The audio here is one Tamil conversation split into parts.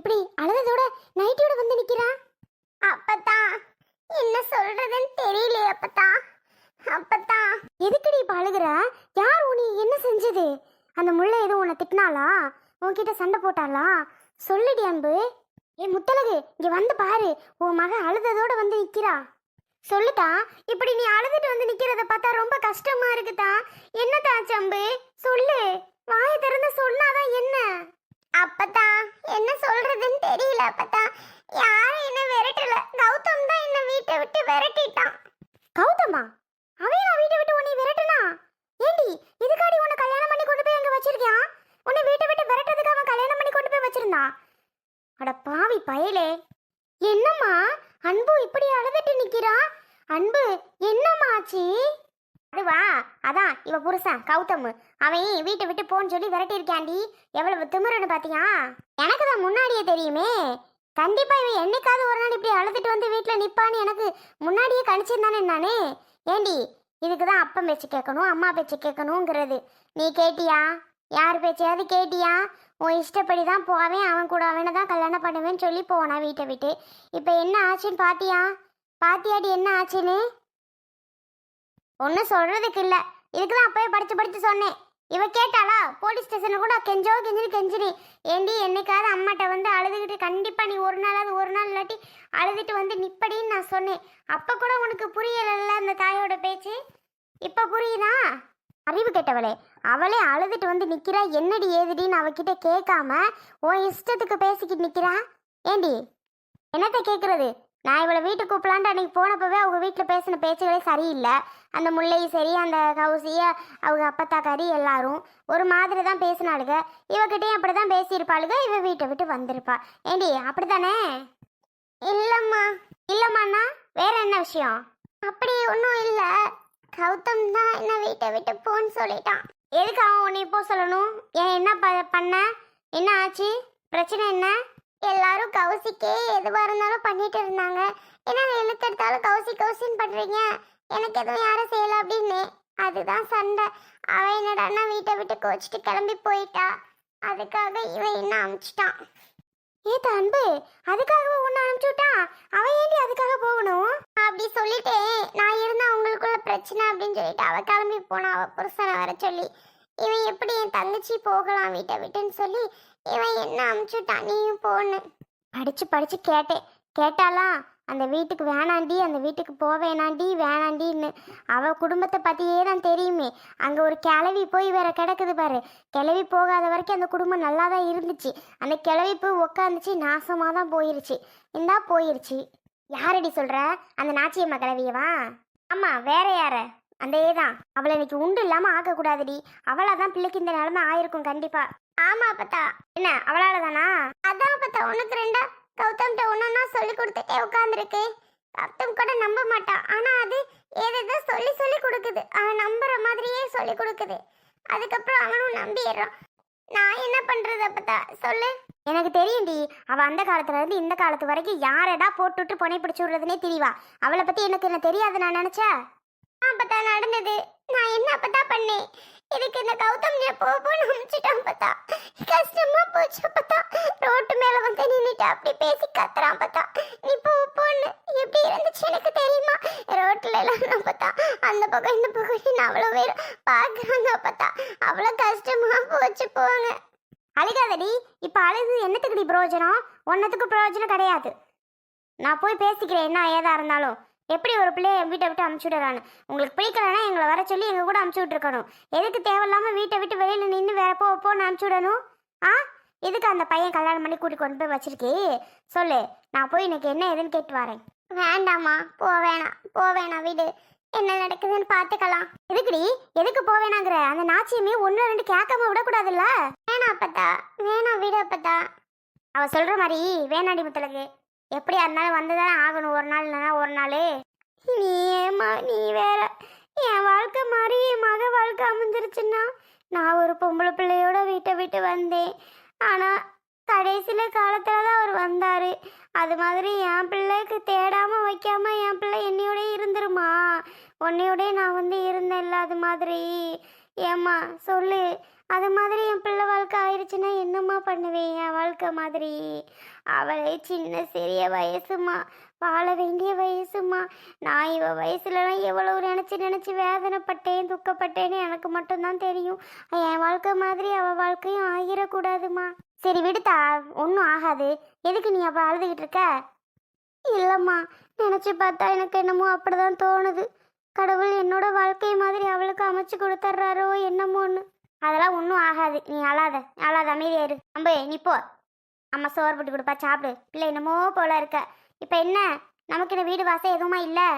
இப்படி அழுததோட நைட்டியோட வந்து நிக்கிறா? அப்பத்தா என்ன சொல்றதுன்னு தெரியலையே அப்பத்தா. அப்பத்தா. எதுக்குடி இப்ப அழுகுற? யார் உனி? என்ன செஞ்சது? அந்த முல்லை எதுவும் உன்னை திட்டினாளா? உன்கிட்ட சண்டை போட்டாளா? சொல்லுடி அன்பு. ஏ முத்தலகு இங்க வந்து பாரு. உன் மக அழுததோட வந்து நிக்கிறா. சொல்லுதா இப்படி நீ அழுதுட்டு வந்து நிக்கிறத பார்த்தா ரொம்ப கஷ்டமா இருக்குதா? என்னதா அம்பு? சொல்லு. வாயை திறந்து சொன்னாதான் என்ன? அப்பதா என்ன சொல்றதுன்னு தெரியல அப்பதா. யாரும் என்ன விரட்டல. கௌதம் தான் என்ன வீட்டை விட்டு விரட்டிட்டான். கௌதமா? அவன் நான் வீட்டை விட்டு உன்னை விரட்டுனா ஏண்டி இதுக்காடி உன்னை கல்யாணம் பண்ணி கொண்டு போய் அங்க வச்சிருக்கியான் உன்னை வீட்டை விட்டு விரட்டதுக்கு அவன் கல்யாணம் பண்ணி கொண்டு போய் வச்சிருந்தான் அட பாவி பயலே. என்னம்மா? அன்பு இப்படி அழுதுட்டு நிக்கிறா? அன்பு என்னம்மா ஆச்சு? அதுவா அதான் இவ புருஷன் கௌதம். அவன் வீட்டை விட்டு போன்னு சொல்லி விரட்டி இருக்காண்டி எவ்வளவு திமிருன்னு பாத்தியா? எனக்கு தான் முன்னாடியே தெரியுமே. கண்டிப்பா இவன் என்னைக்காவது ஒரு நாள் இப்படி அழுதுட்டு வந்து வீட்டுல நிப்பான்னு எனக்கு முன்னாடியே கணிச்சிருந்தானே நானே. ஏண்டி இதுக்கு தான் அப்பா பேச்சு கேட்கணும் அம்மா பேச்சு கேட்கணுங்கிறது. நீ கேட்டியா? யார் பேச்சையாவது கேட்டியா? உன் இஷ்டப்படி தான் போவேன் அவன் கூட அவனை தான் கல்யாணம் பண்ணுவேன்னு சொல்லி போனா வீட்டை விட்டு. இப்போ என்ன ஆச்சுன்னு பாத்தியா? பாத்தியாடி என்ன ஆச்சுன்னு? ஒன்றும் சொல்கிறதுக்கு இல்லை. இதுக்கு தான் அப்போயே படித்து படித்து சொன்னேன். இவ கேட்டாளா போலீஸ் ஸ்டேஷனில் கூட கெஞ்சோ கெஞ்சிரி கெஞ்சிரி ஏண்டி என்னைக்காவது அம்மாட்ட வந்து அழுதுகிட்டு கண்டிப்பாக நீ ஒரு நாளாவது ஒரு நாள் இல்லாட்டி அழுதுட்டு வந்து நிப்படின்னு நான் சொன்னேன். அப்போ கூட உனக்கு புரியலைல்ல அந்த தாயோட பேச்சு? இப்போ புரியுதா? அறிவு கெட்டவளே அவளே அழுதுட்டு வந்து நிற்கிறா என்னடி ஏதுடின்னு அவகிட்ட கேட்காம உன் இஷ்டத்துக்கு பேசிக்கிட்டு நிற்கிறா ஏண்டி என்னத்த கேட்குறது நான் இவளை வீட்டுக்கு கூப்பிடலான்ட்டு அன்னைக்கு போனப்பவே அவங்க வீட்டில் பேசின பேச்சுகளே சரியில்லை. அந்த முல்லை சரி அந்த கௌசிய அவங்க அப்பத்தாக்காரி எல்லாரும் ஒரு மாதிரி தான் பேசினாளுங்க இவகிட்டையும் அப்படி தான் பேசியிருப்பாளுங்க இவ வீட்டை விட்டு வந்திருப்பா. ஏண்டி அப்படித்தானே? இல்லைம்மா. இல்லைம்மாண்ணா வேற என்ன விஷயம்? அப்படி ஒன்றும் இல்லை. கௌதம் தான் என்ன வீட்டை விட்டு போன்னு சொல்லிட்டான். எதுக்கு அவன் உன்னை இப்போ சொல்லணும்? ஏன் என்ன ப- பண்ண? என்ன ஆச்சு? பிரச்சனை என்ன? எல்லாரும் கௌசிக்கே எதுவாக இருந்தாலும் பண்ணிட்டு இருந்தாங்க. ஏன்னா இழுத்தெடுத்தாலும் கௌசி கௌசின்னு பண்ணுறீங்க எனக்கு எதுவும் யாரும் செய்யல அப்படின்னு. அதுதான் சண்டை. அவன் என்னடான்னா வீட்டை விட்டு கோச்சிட்டு கிளம்பி போயிட்டா? அதுக்காக இவன் என்ன அமிச்சிட்டான் ஏத்த அன்பு அதுக்காக உன்னை அனுப்பிச்சு விட்டான் அவன் ஏண்டி அதுக்காக போகணும்? அப்படி சொல்லிட்டேன். நான் இருந்தா உங்களுக்குள்ள பிரச்சனை அப்படின்னு சொல்லிட்டு அவ கிளம்பி போனா அவ புருஷனை வர சொல்லி இவன் எப்படி என் தங்கச்சி போகலாம் வீட்டை விட்டுன்னு சொல்லி இவன் என்ன அமுச்சுட்டான் நீயும் போன்னு. படிச்சு படிச்சு கேட்டேன். கேட்டாலாம் அந்த வீட்டுக்கு வேணாண்டி அந்த வீட்டுக்கு போவேணாண்டி வேணாண்டின்னு. அவள் குடும்பத்தை பற்றியே தான் தெரியுமே. அங்கே ஒரு கிளவி போய் வேற கிடக்குது பாரு. கிளவி போகாத வரைக்கும் அந்த குடும்பம் நல்லா தான் இருந்துச்சு. அந்த கிளவி போய் உக்காந்துச்சு நாசமாக தான் போயிருச்சு. இந்தா போயிருச்சு. யாரடி சொல்கிற அந்த நாச்சியம்மா கிளவியவா? ஆமாம் வேற யார? அந்த ஏதான். அவளை இன்னைக்கு உண்டு இல்லாமல் ஆக்கக்கூடாதுடி. அவளாக தான் பிள்ளைக்கு இந்த நிலமை ஆயிருக்கும் கண்டிப்பாக ஆமாம் பத்தா என்ன அவளால் தானா அதான் பத்தா உனக்கு ரெண்டா? கௌதம்கிட்ட ஒன்னொன்னா சொல்லி கொடுத்துட்டே உட்காந்துருக்கு கௌதம் கூட நம்ப மாட்டான் ஆனா அது ஏதேதோ சொல்லி சொல்லி கொடுக்குது. அவன் நம்புற மாதிரியே சொல்லி கொடுக்குது. அதுக்கப்புறம் அவனும் நம்பிடுறான். நான் என்ன பண்றது அப்பத்தா? சொல்லு. எனக்கு தெரியும்டி. அவ அந்த காலத்துல இருந்து இந்த காலத்து வரைக்கும் யாரடா போட்டுட்டு புனை பிடிச்சு விடுறதுனே தெரியவா. அவளை பத்தி எனக்கு என்ன தெரியாது நான் நினைச்சா? அப்பத்தா நடந்தது. நான் என்ன அப்பத்தா பண்ணேன்? இதுக்கு இந்த கௌதம் போன்னு அனுப்பிச்சிட்டான் பார்த்தா கஷ்டமா போச்சு பார்த்தா ரோட்டு மேல அப்படி பேசி கத்துறான் பார்த்தா நீ போ போன்னு. எப்படி இருந்துச்சு எனக்கு தெரியுமா? ரோட்ல எல்லாம் பார்த்தா அந்த பக்கம் இந்த பக்கம். அவ்வளோ பேர் பார்க்குறாங்க பார்த்தா அவ்வளோ கஷ்டமாக போச்சு போங்க. அழுகாதடி இப்போ அழுது என்னத்துக்குடி பிரயோஜனம்? ஒன்றத்துக்கு பிரயோஜனம் கிடையாது. நான் போய் பேசிக்கிறேன். என்ன ஏதா இருந்தாலும். எப்படி ஒரு பிள்ளைய வீட்டை விட்டு அமுச்சு விடலான்னு உங்களுக்கு பிடிக்கலன்னா எங்களை வர சொல்லி எங்கள் கூட அமுச்சு விட்டுருக்கணும். எதுக்கு தேவையில்லாமல் வீட்டை விட்டு வெளியில் நின்று வேற போ போன்னு அமுச்சு விடணும்? ஆ? எதுக்கு அந்த பையன் கல்யாணம் பண்ணி கூட்டி கொண்டு போய் வச்சிருக்கே? சொல்லு நான் போய் இன்னைக்கு என்ன ஏதுன்னு கேட்டு வரேன். வேண்டாம்மா போ வேணாம் போ வேணாம் வீடு. என்ன நடக்குதுன்னு பார்த்துக்கலாம் எதுக்குடி? எதுக்கு போவேணாங்கிற அந்த நாச்சியமே ஒன்று ரெண்டு கேட்காம விடக்கூடாதுல்ல? வேணாம் அப்பத்தா வேணாம் வீடு அப்பத்தா. அவ சொல்ற மாதிரி வேணாடி முத்தலகு எப்படியா இருந்தாலும் வந்துதானே ஆகணும். ஒரு நாள் இல்லைன்னா ஒரு நாள். நீ ஏமா நீ வேற என் வாழ்க்கை மாதிரி என் மக வாழ்க்கை அமைஞ்சிருச்சுன்னா நான் ஒரு பொம்பளை பிள்ளையோட வீட்டை விட்டு வந்தேன். ஆனால் கடைசியில் காலத்தில் தான் அவர் வந்தார். அது மாதிரி என் பிள்ளைக்கு தேடாமல் வைக்காமல் என் பிள்ளை என்னையோட இருந்துருமா? உன்னையோட நான் வந்து இருந்தேன்ல அது மாதிரி. ஏம்மா சொல்லு. அது மாதிரி என் பிள்ளை வாழ்க்கை ஆயிடுச்சுன்னா என்னம்மா பண்ணுவேன் என் வாழ்க்கை மாதிரி? அவளே சின்ன சிறிய வயசுமா. வாழ வேண்டிய வயசுமா? நான் இவ வயசுலலாம் எவ்வளவு நினச்சி நினச்சி வேதனைப்பட்டேன் துக்கப்பட்டேன்னு எனக்கு மட்டும்தான் தெரியும். என் வாழ்க்கை மாதிரி அவள் வாழ்க்கையும் ஆகிடக்கூடாதுமா சரி விடுதா ஒன்றும் ஆகாது. எதுக்கு நீ அப்போ அழுதுகிட்டு இருக்க? இல்லைம்மா நினச்சி பார்த்தா எனக்கு என்னமோ அப்படிதான் தோணுது. கடவுள் என்னோட வாழ்க்கை மாதிரி அவளுக்கு அமைச்சு கொடுத்துட்றாரோ என்னமோன்னு. அதெல்லாம் ஒன்றும் ஆகாது. நீ அழாத அழாத அமைதியாரு அம்பே நீ போ. அம்மா சோறு போட்டு கொடுப்பா சாப்பிடு. பிள்ளை என்னமோ போல இருக்க. இப்போ என்ன? நமக்கு இந்த வீடு வாசல் எதுவுமா இல்லை?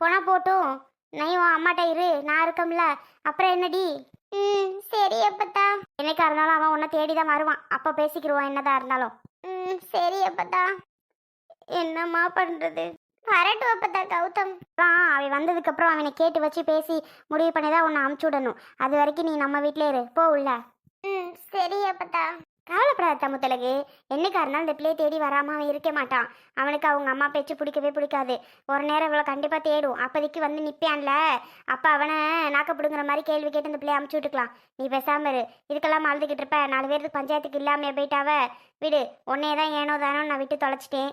போனா போட்டும். நீ உன் அம்மாட்ட இரு. நான் இருக்கம்ல. அப்புறம் என்னடி? ம் சரி அப்பத்தா. என்னைக்கா இருந்தாலும் அவன் உன்னை தேடி தான் வருவான். அப்போ பேசிக்கிருவான் என்னதான் இருந்தாலும். ம் சரி அப்பத்தா. என்னம்மா பண்ணுறது வரட்டும் அப்பத்தா கௌதம். அப்புறம் அவன் வந்ததுக்கப்புறம் அவனை கேட்டு வச்சு பேசி முடிவு பண்ணி தான் உன்னை அமுச்சு விடணும். அது வரைக்கும் நீ நம்ம வீட்டிலே இரு. போ உள்ள. ம் சரி அப்பத்தா. கவலைப்படாத தமுத்தலகு என்னைக்கா இருந்தாலும் இந்த பிள்ளையை தேடி வராமல் அவன் இருக்க மாட்டான். அவனுக்கு அவங்க அம்மா பேச்சு பிடிக்கவே பிடிக்காது. ஒரு நேரம் இவ்வளோ கண்டிப்பாக தேடும். அப்போதைக்கு வந்து நிற்பான்ல. அப்போ அவனை நாக்க பிடுங்குற மாதிரி கேள்வி கேட்டு இந்த பிள்ளையை அமுச்சு விட்டுக்கலாம். நீ பேசாமல் இரு. இதுக்கெல்லாம் அழுதுகிட்டு இருப்ப. நாலு பேருக்கு பஞ்சாயத்துக்கு இல்லாமல் போயிட்டாவ. விடு. உன்னே தான் ஏனோ தானோ நான் விட்டு தொலைச்சிட்டேன்.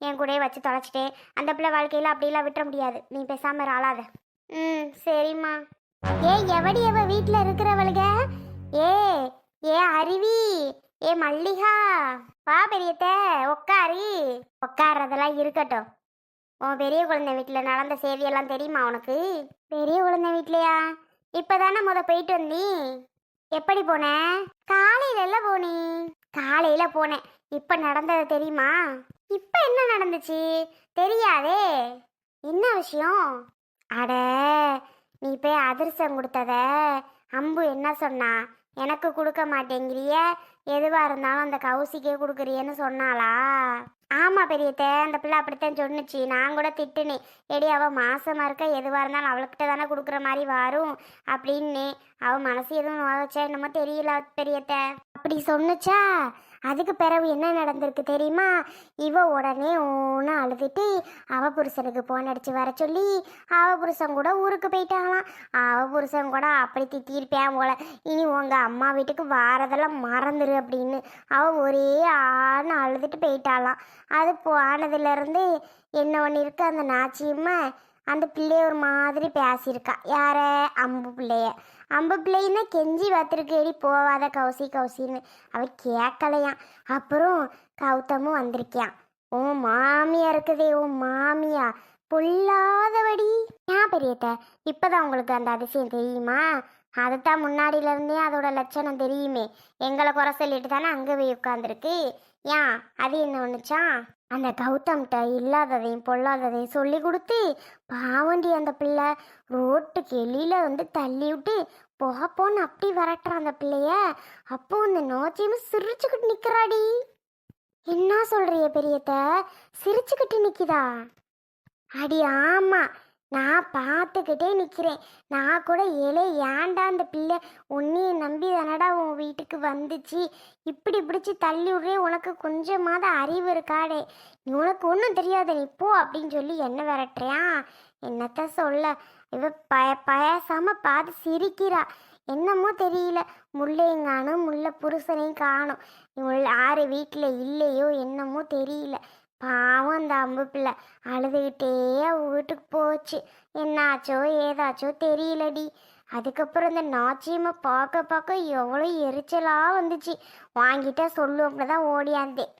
என் கூடயே வச்சு தொலைச்சிட்டேன். அந்த பிள்ளை வாழ்க்கையில் அப்படிலாம் விட்டுற முடியாது. நீ பேசாமல் இரு ம் சரிம்மா. ஏ எவடி எவ வீட்டில் இருக்கிறவளுக? ஏ ஏ அருவி. ஏ மல்லிகா வா பெரியத்த உக்காரி. உட்கார்றதெல்லாம் இருக்கட்டும். உன் பெரிய குழந்தை வீட்டில் நடந்த சேவையெல்லாம் தெரியுமா உனக்கு? பெரிய குழந்தை வீட்லையா? இப்போதானே முத போயிட்டு வந்தி. எப்படி போன? காலையில எல்லாம் போனி. காலையில போனேன். இப்போ நடந்தது தெரியுமா? இப்போ என்ன நடந்துச்சு? தெரியாதே. என்ன விஷயம்? அட நீ போய் அதிர்ஷ்டம் கொடுத்தத. அம்பு என்ன சொன்னா? எனக்கு கொடுக்க மாட்டேங்கிறிய. எதுவாக இருந்தாலும் அந்த கவுசிக்கே கொடுக்குறியன்னு சொன்னாளா? ஆமாம் பெரியத்த அந்த பிள்ளை அப்படித்தான் சொன்னுச்சு. நான் கூட திட்டுனேன். எடி அவள் மாசமாக இருக்க எதுவாக இருந்தாலும் அவளுக்கிட்ட தானே கொடுக்குற மாதிரி வரும் அப்படின்னு அவள் மனசு எதுவும் நோச்சா என்னமோ தெரியல பெரியத்த. அப்படி சொன்னுச்சா? அதுக்கு பிறகு என்ன நடந்திருக்கு தெரியுமா? இவ உடனே ஒன்று அழுதுட்டு அவ புருஷனுக்கு போன் அடித்து வர சொல்லி அவ புருஷன் கூட ஊருக்கு போயிட்டாங்களாம். அவ புருஷன் கூட அப்படி திட்டியிருப்பேன் போல. இனி உங்கள் அம்மா வீட்டுக்கு வாரதெல்லாம் மறந்துரு அப்படின்னு. அவ ஒரே ஆன்னு அழுதுட்டு போயிட்டாளாம். அது போனதுலேருந்து என்ன ஒன்று இருக்குது அந்த நாச்சியம்மா? அந்த பிள்ளைய ஒரு மாதிரி பேசியிருக்கா. யார? அம்பு பிள்ளைய. அம்பு பிள்ளைன்னா கெஞ்சி பார்த்துருக்கேடி போவாத கௌசி கௌசின்னு அவ கேட்கலையாம் அப்புறம் கௌதமும் வந்திருக்கியான் ஓ மாமியா இருக்குதே ஓ மாமியா. பொல்லாதவடி. ஏன் பெரியத்த? இப்போதான் உங்களுக்கு அந்த அதிசயம் தெரியுமா? அதுதான் முன்னாடியில இருந்தே அதோட லட்சணம் தெரியுமே. எங்களை குறை சொல்லிட்டு தானே அங்கே போய் உட்காந்துருக்கு ஏன்? அது என்ன ஒன்றுச்சான் அந்த கௌதம்கிட்ட இல்லாததையும் பொல்லாததையும் சொல்லி கொடுத்து பாவண்டி அந்த பிள்ளை ரோட்டுக்கு கெளியில் வந்து தள்ளி விட்டு போக போன்னு அப்படி விரட்டுற அந்த பிள்ளைய. அப்போ இந்த நோச்சியும் சிரிச்சுக்கிட்டு நிற்கிறாடி என்ன சொல்றிய பெரியத்த? சிரிச்சுக்கிட்டு நிற்கிதா அடி ஆமாம் நான் பார்த்துக்கிட்டே நிற்கிறேன் நான் கூட ஏலே ஏன்டா அந்த பிள்ளை? உன்னையை நம்பி தானடா உன் வீட்டுக்கு வந்துச்சு. இப்படி பிடிச்சி தள்ளி விடுறே உனக்கு கொஞ்சமாவது அறிவு இருக்காடே. நீ உனக்கு ஒன்றும் தெரியாத நீ போ அப்படின்னு சொல்லி என்ன விரட்டுறியா? என்னத்த சொல்ல? இவ பய பயசாமல் பார்த்து சிரிக்கிறா. என்னமோ தெரியல. முள்ளையும் காணும் முல்லை புருஷனையும் காணும். இவள் யார் வீட்டில் இல்லையோ என்னமோ தெரியல. பாவம் அந்த அம்பு பிள்ளை. அழுதுகிட்டே அவ வீட்டுக்கு போச்சு. என்னாச்சோ ஏதாச்சோ தெரியலடி. அதுக்கப்புறம் இந்த நாச்சியம்மை பார்க்க பார்க்க எவ்வளோ எரிச்சலாக வந்துச்சு. வாங்கிட்டா சொல்லுவோம்னு தான் ஓடியாந்தேன்.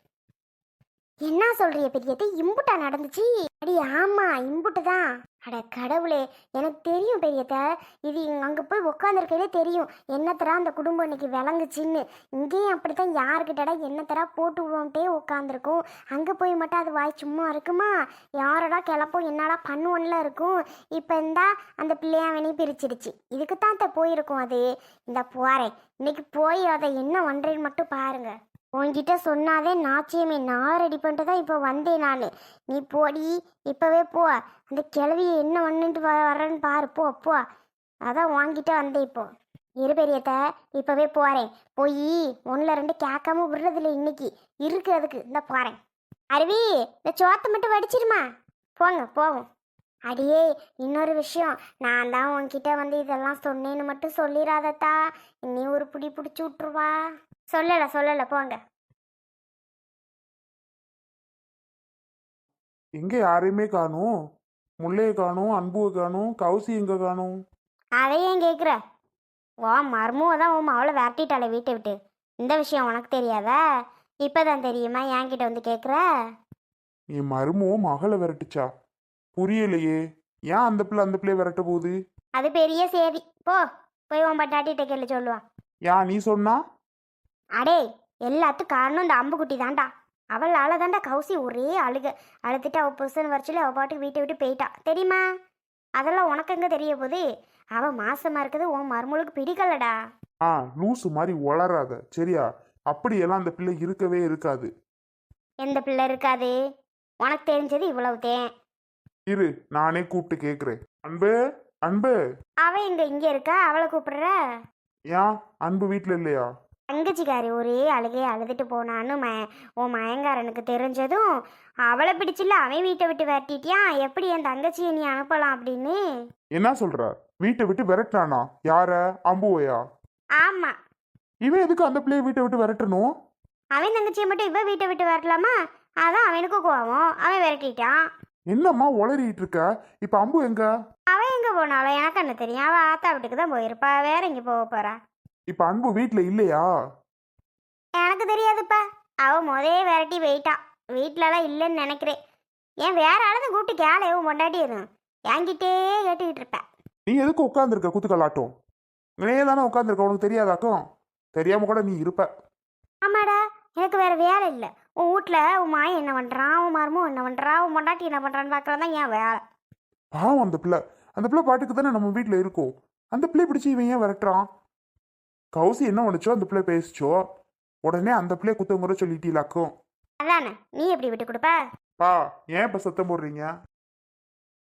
என்ன சொல்றிய பெரியது இம்புட்டா நடந்துச்சு? அடி ஆமா இம்புட்டு தான். அட கடவுளே எனக்கு தெரியும் பெரியத்த. இது அங்கே போய் உட்காந்துருக்கையிலே தெரியும். என்னத்தரா அந்த குடும்பம் இன்னைக்கு விளங்குச்சின்னு. இங்கேயும் அப்படித்தான் யாருக்கிட்டடா என்னத்தரா போட்டு விடுவோம்ட்டே உட்காந்துருக்கும் அங்கே போய் மட்டும் அது வாய் சும்மா இருக்குமா? யாரடா கிளப்போம்? என்னடா பண்ணுவோன்ல இருக்கும். இப்போ இருந்தா அந்த பிள்ளையாவனே பிரிச்சிடுச்சு. இதுக்கு தான் போயிருக்கும் அது. இந்த போகிறேன் இன்னைக்கு போய் அதை என்ன ஒன்றேன்னு மட்டும் பாருங்க. உன்கிட்ட சொன்னாலே நாச்சியமே நான் ரெடி பண்ணிட்டு தான் இப்போ வந்தேன் நான். நீ போடி இப்போவே போ. அந்த கிழவியை என்ன ஒன்றுன்ட்டு வ வர்றேன்னு பாரு. போ போ. அதான் வாங்கிட்ட வந்தேன் இப்போ. இரு பெரியத்த இப்போவே போகிறேன் போய் ஒன்றில் ரெண்டு கேட்காம விடுறதில்ல இன்னைக்கு. இருக்கு அதுக்கு. இந்த போகிறேன் அருவி இந்த சோத்தை மட்டும் வடிச்சிருமா? போங்க போவோம். அடியே இன்னொரு விஷயம். நான் தான் உன்கிட்ட வந்து இதெல்லாம் சொன்னேன்னு மட்டும் சொல்லிடாதத்தா இன்னி ஒரு பிடி பிடிச்சி விட்ருவா சொல்லலை சொல்லலை. போங்க. எங்க யாரையுமே காணும். முல்லையை காணும் அன்புவை காணும் கௌசி எங்க காணும்? அதையும் கேட்குற ஓ மர்முவை தான் உன் அவளை விரட்டிட்டாளே வீட்டை விட்டு. இந்த விஷயம் உனக்கு தெரியாதா? இப்போதான் தெரியுமா? என்கிட்ட வந்து கேட்குற என் மருமவும் மகளை விரட்டுச்சா? புரியலையே. ஏன் அந்த பிள்ளை அந்த பிள்ளைய விரட்ட போகுது? அது பெரிய சேதி. போ போய் உன் பட்டாட்டிகிட்ட கேள்வி சொல்லுவான். ஏன் நீ சொன்னா? அடே எல்லாத்துக்கும் காரணம் இந்த அம்புக்குட்டி தான்டா. அவளால தான்டா கௌசி ஒரே அழுக. அழுதுட்டு அவள் புருஷன் வரைச்சில அவள் பாட்டுக்கு வீட்டை விட்டு போயிட்டா. தெரியுமா? அதெல்லாம் உனக்கு எங்க தெரிய போகுது? அவள் மாசமா இருக்குது உன் மருமகளுக்கு பிடிக்கலடா. ஆ லூசு மாதிரி வளராத சரியா? அப்படியெல்லாம் அந்த பிள்ளை இருக்கவே இருக்காது. எந்த பிள்ளை இருக்காது? உனக்கு தெரிஞ்சது இவ்வளவு தேன் இரு நானே கூப்பிட்டு கேட்குறேன் அன்பு அன்பு. அவ எங்க இங்க இருக்கா? அவளை கூப்பிடுற? ஏன் அன்பு வீட்டில் இல்லையா? தங்கச்சிக்காரி ஒரே அழுகையை அழுதுட்டு போனான்னு ம உன் மயங்காரனுக்கு தெரிஞ்சதும் அவளை பிடிச்சில்ல அவன் வீட்டை விட்டு விரட்டிட்டியான் எப்படி என் தங்கச்சியை நீ அனுப்பலாம் அப்படின்னு? என்ன சொல்ற? வீட்டை விட்டு விரட்டுறானா? யார? அம்புவையா? ஆமா. இவன் எதுக்கு அந்த பிள்ளைய வீட்டை விட்டு விரட்டணும்? அவன் தங்கச்சியை மட்டும் இவ வீட்டை விட்டு வரலாமா அதான் அவனுக்கும் கோவம். அவன் விரட்டிட்டான். என்னம்மா உளறிட்டு இருக்க? இப்ப அம்பு எங்க? அவன் எங்க போனாலும் எனக்கு என்ன தெரியும்? அவ ஆத்தா வீட்டுக்கு தான் போயிருப்பா. வேற எங்க போக போறா. இப்ப அன்பு வீட்ல இல்லையா? எனக்கு தெரியாதுப்பா. அவ முதே விரட்டி போயிட்டான் வீட்டிலலாம் இல்லைன்னு நினைக்கிறேன். ஏன் வேற ஆளுதான் கூப்பிட்டு கேளையவும் பொண்டாட்டி எதுவும். என்கிட்டே கேட்டுக்கிட்டு இருப்பேன் நீ எதுக்கு உட்காந்துருக்க குத்துக்கலாட்டம் இங்கனே தானே உட்காந்துருக்க உனக்கு தெரியாதாக்கும் தெரியாம கூட நீ இருப்ப. ஆமாடா எனக்கு வேற வேலை இல்லை. உன் வீட்டில் உன் மாயன் என்ன பண்ணுறான் உன் மருமும் என்ன பண்ணுறான் உன் பொண்டாட்டி என்ன பண்ணுறான்னு பார்க்குறது தான் என் வேலை. பாவம் அந்த பிள்ளை. அந்த பிள்ளை பாட்டுக்கு தானே நம்ம வீட்டில் இருக்கோம். அந்த பிள்ளை பிடிச்சி இவன் ஏன் விரட்டுறான்? கௌசி என்ன பண்ணுச்சோ அந்த பிள்ளை பேசிச்சோ? உடனே அந்த பிள்ளைய குத்தங்குற சொல்லிட்டீலாக்கும் அதானே நீ எப்படி விட்டு கொடுப்ப? பா ஏன் இப்போ சத்தம் போடுறீங்க?